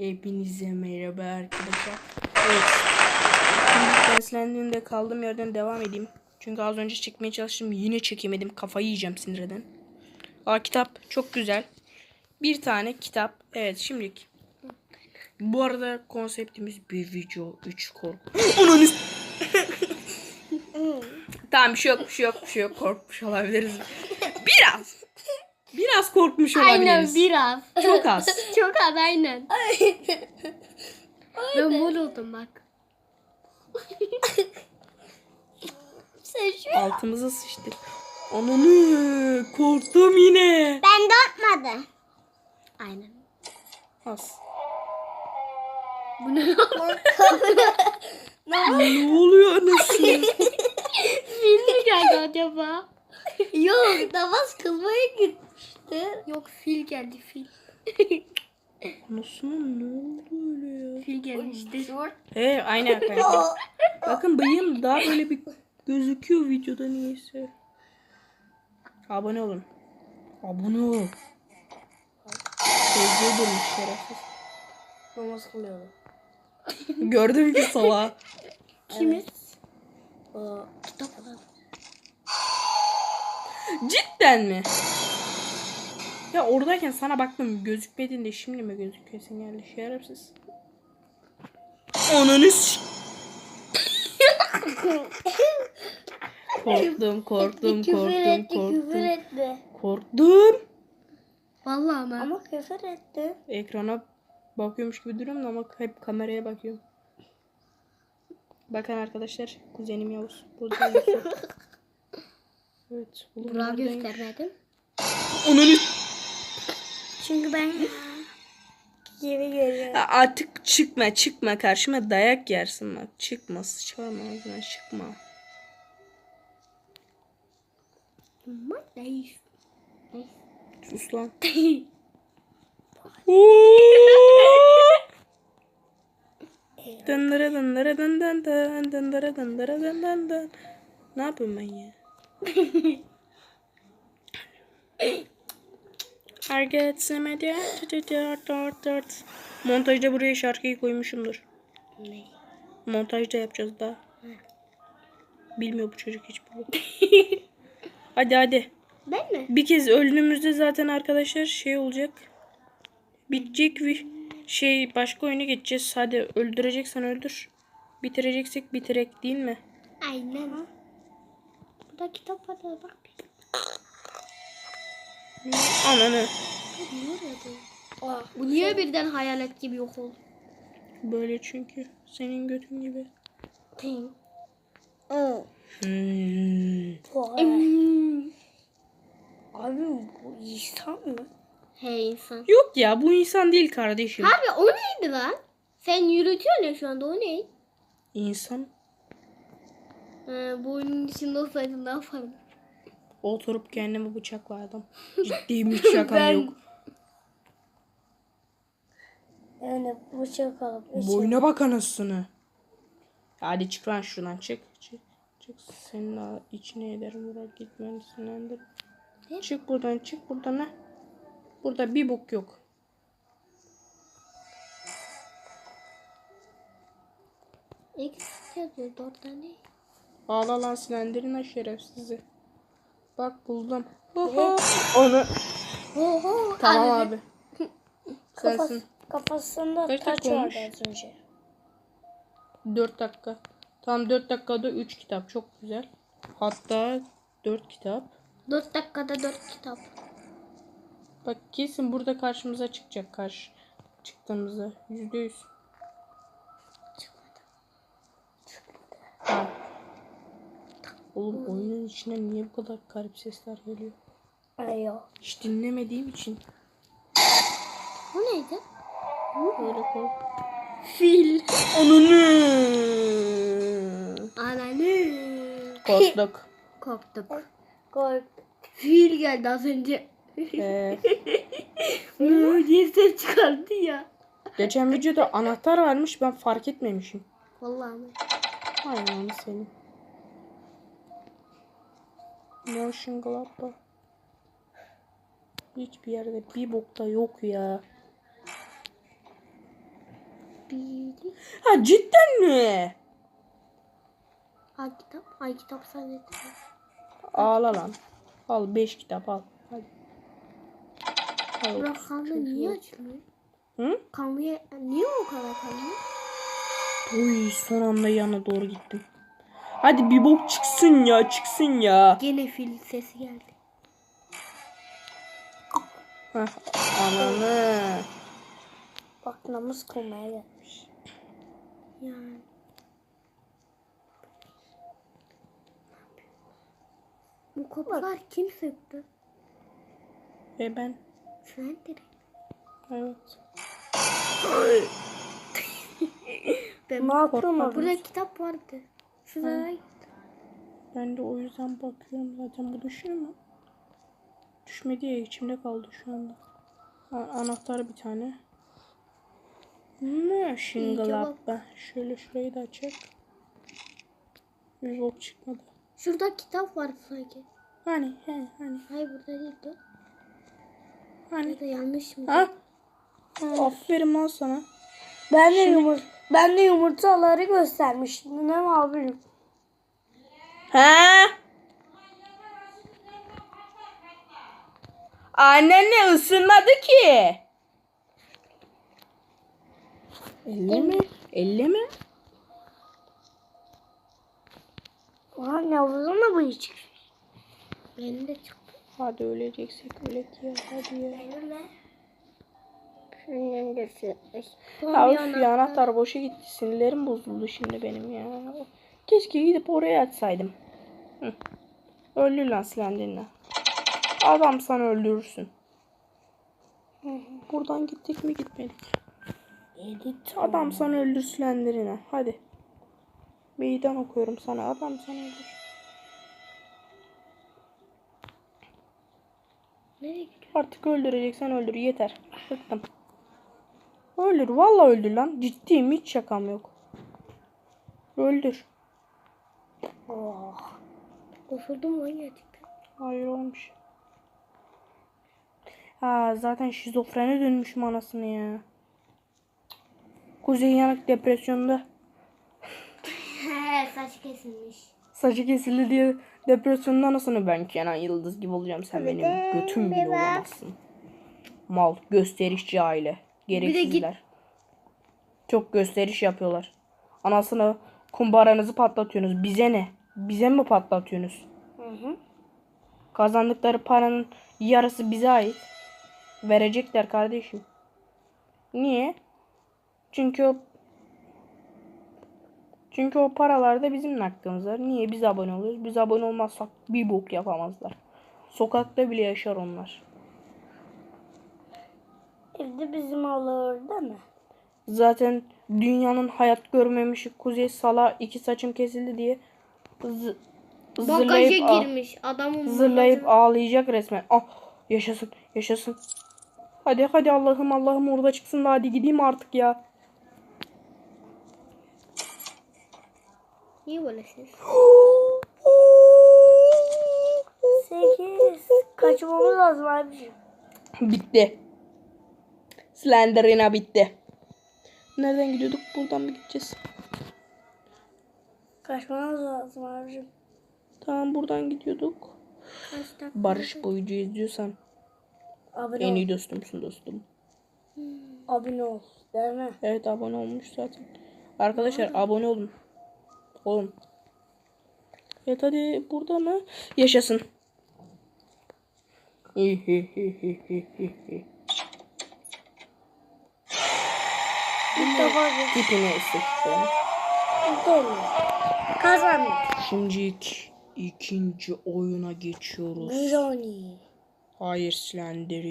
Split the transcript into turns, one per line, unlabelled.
Hepinize merhaba arkadaşlar. Evet. Şimdi beslendiğimde kaldığım yerden devam edeyim. Çünkü az önce çekmeye çalıştım. Yine çekemedim. Kafayı yiyeceğim sinirden. Aa kitap çok güzel. Bir tane kitap. Evet şimdilik. Bu arada konseptimiz bir video 3 korku. Ananı Tamam bir şey yok bir şey yok bir şey yok. Korkmuş olabiliriz. Biraz. Biraz korkmuş olabiliriz.
Aynen biraz.
Çok az.
Çok az aynen. Ben böyle oldum bak. Şu
Altımıza sıçtık. Ananı korktum yine.
Ben de atmadım. Aynen.
Az.
Bu ne
ne oluyor anasını?
Fil mi geldi acaba? Yok namaz kılmaya gitmişti. Yok fil geldi fil.
Anasını ne oldu öyle ya?
Fil gelmişti.
He aynen arkadaşlar. Bakın bıyığım daha böyle bir gözüküyor videoda niyeyse. Abone olun. Abone ol. Sevgiye dönmüş şerefsiz.
Namaz kılıyordu.
Gördüm ki salağı.
Kimiz? O kitap olan.
Cidden mi? Ya oradayken sana baktım gözükmedin de şimdi mi gözüküyorsun yani şerefsiz. Ananı Korktum, korktum, korktum, korktum.
etti.
Korktum.
Vallahi ama.
Ama küfür etti.
Ekrana bakıyormuş gibi duruyorum ama hep kameraya bakıyorum. Bakın arkadaşlar, kuzenim Yavuz. Burada Yusuf. Evet. neredeymiş?
göstermedim.
Ananı
Çünkü ben gibi görüyorum.
Ya Artık çıkma çıkma karşıma dayak yersin bak. Çıkma sıçarım ağzına çıkma. Sus lan. Dındırı dındırı dın dın dın dındırı dındırı dın dın dın. Ne yapayım ben ya? Hareket medya. Montajda buraya şarkıyı koymuşumdur.
Ne?
Montajda yapacağız daha. Bilmiyor bu çocuk hiç bu. hadi hadi.
Ben mi?
Bir kez öldüğümüzde zaten arkadaşlar şey olacak. Bitecek bir şey başka oyuna geçeceğiz. Hadi öldüreceksen öldür. Bitireceksek bitirek değil mi?
Aynen. Burada kitap var da bak.
Ananı.
Bu niye birden hayalet gibi yok oldu?
Böyle çünkü. Senin götün gibi.
Ting.
Hmm.
Hmm.
Abi bu insan mı?
Hey insan.
Yok ya bu insan değil kardeşim.
Abi o neydi lan? Sen yürütüyorsun ya şu anda o ne?
İnsan
Ha, bu oyunun içinde olsaydın ne yapardın?
Oturup kendimi bıçaklardım. Ciddi bir şakam
Ben-
yok.
Yani bıçak alıp içeri-
Boyuna bak anasını. Hadi çık lan şuradan çık. Çık. Çık. Senin içine ederim Burak gitmeni sinirlendir.
Ne?
Çık buradan çık buradan ha. Burada bir bok yok.
Eksik yazıyor dört tane.
Ağla lan silendirin ha şerefsizi. Bak buldum. Onu. Tamam
abi.
Kafas,
Kafasında
Kaç
taç vardı az önce.
4 dakika. Tam 4 dakikada 3 kitap. Çok güzel. Hatta 4 kitap.
4 dakikada 4 kitap.
Bak kesin burada karşımıza çıkacak karşı çıktığımızda. %100. Oğlum oyunun içine niye bu kadar garip sesler geliyor?
Ay yok.
Hiç dinlemediğim için
Bu neydi?
öyle kork.
Fil.
Ananı.
Ananı.
Korktuk.
Korktuk.
Kork.
Fil geldi az önce.
Ee,
diye ses çıkardı ya.
geçen videoda anahtar varmış ben fark etmemişim.
Vallahi mi?
Aynen senin. Motion Glab'da. Hiçbir yerde bir bokta yok ya. Ha cidden mi?
Ay kitap. Ay kitap.
Al al lan. Al 5 kitap al. Hadi. Al.
Burak kanlı niye açmıyor?
Hı?
Kanlıya niye o kadar kanlı?
Uy son anda yana doğru gittim. Hadi bir bok çıksın ya çıksın ya.
Gene fil sesi geldi.
Heh, ananı.
Bak namaz kılmaya gelmiş.
Yani. Bu kapılar kim söktü?
Ve ben.
Sen direkt.
Evet.
Ben
orada?
Burada kitap vardı. Şuraya.
Ben de o yüzden bakıyorum zaten bu düşüyor mu? Düşmedi ya içimde kaldı şu anda. Anahtar bir tane. Ne şıngılappa. Şöyle şurayı da açak. Bir bok çıkmadı.
Şurada kitap vardı sanki.
Hani he hani
Hayır burada değildi.
hani.
Ya da yanlış mı?
Ha? Aferin lan sana.
Ben de yumurta ben de yumurtaları göstermiştim. Ne abi?
He? Anneanne ısınmadı ki. Elle mi? Elle mi?
Ulan yavrusana bu hiç.
Benim de çıktı.
Hadi öleceksek ölek ya hadi ya.
Şunun
Ya üf ya anahtar boşa gitti. Sinirlerim bozuldu şimdi benim ya. Keşke gidip oraya açsaydım. Hı. Öldür lan silendinle. Adam sana öldürürsün. Buradan gittik mi gitmedik.
Edit.
Adam sana öldür silendirine. Hadi. Meydan okuyorum sana. Adam sana öldür.
Nereye gidiyor?
Artık öldüreceksen öldür. Yeter. Bıktım. Öldür. Vallahi öldür lan. Ciddiyim. Hiç şakam yok. Öldür.
Oh.
Osurdum lan gerçekten.
Hayır olmuş. Ha zaten şizofrene dönmüşüm anasını ya. Kuzey yanık depresyonda.
Saç kesilmiş.
Saçı kesildi diye depresyonda anasını ben Kenan Yıldız gibi olacağım. Sen benim götüm bile olamazsın. Mal, gösterişçi aile. Gereksizler. Çok gösteriş yapıyorlar. Anasını kumbaranızı patlatıyorsunuz. Bize ne? Bize mi patlatıyorsunuz?
Hı hı.
Kazandıkları paranın yarısı bize ait. Verecekler kardeşim. Niye? Çünkü o çünkü o paralarda bizim hakkımız var. Niye biz abone oluyoruz? Biz abone olmazsak bir bok yapamazlar. Sokakta bile yaşar onlar.
Evde bizim olur değil mi?
Zaten dünyanın hayat görmemiş Kuzey Sala iki saçım kesildi diye
Bagaja
zırlayıp,
girmiş. Adamın
zırlayıp ağlayacak resmen. Ah yaşasın yaşasın. Hadi hadi Allah'ım Allah'ım orada çıksın da hadi gideyim artık ya.
Niye böyle ses?
Sekiz. Kaçmamız lazım abiciğim.
bitti. Slenderina bitti. Nereden gidiyorduk? Buradan mı gideceğiz?
Kaçmamız lazım abiciğim.
Tamam buradan gidiyorduk. Barış Boyucu izliyorsan
Abone
en
ol.
iyi dostumsun dostum.
Abone ol. Değil mi?
Evet abone olmuş zaten. Arkadaşlar abone olun. Olun. Evet hadi burada mı? Yaşasın. Sıçtım.
Değil mi? Kazandık.
Şimdi ikinci oyuna geçiyoruz.
Oynuyor.
Hayır Slender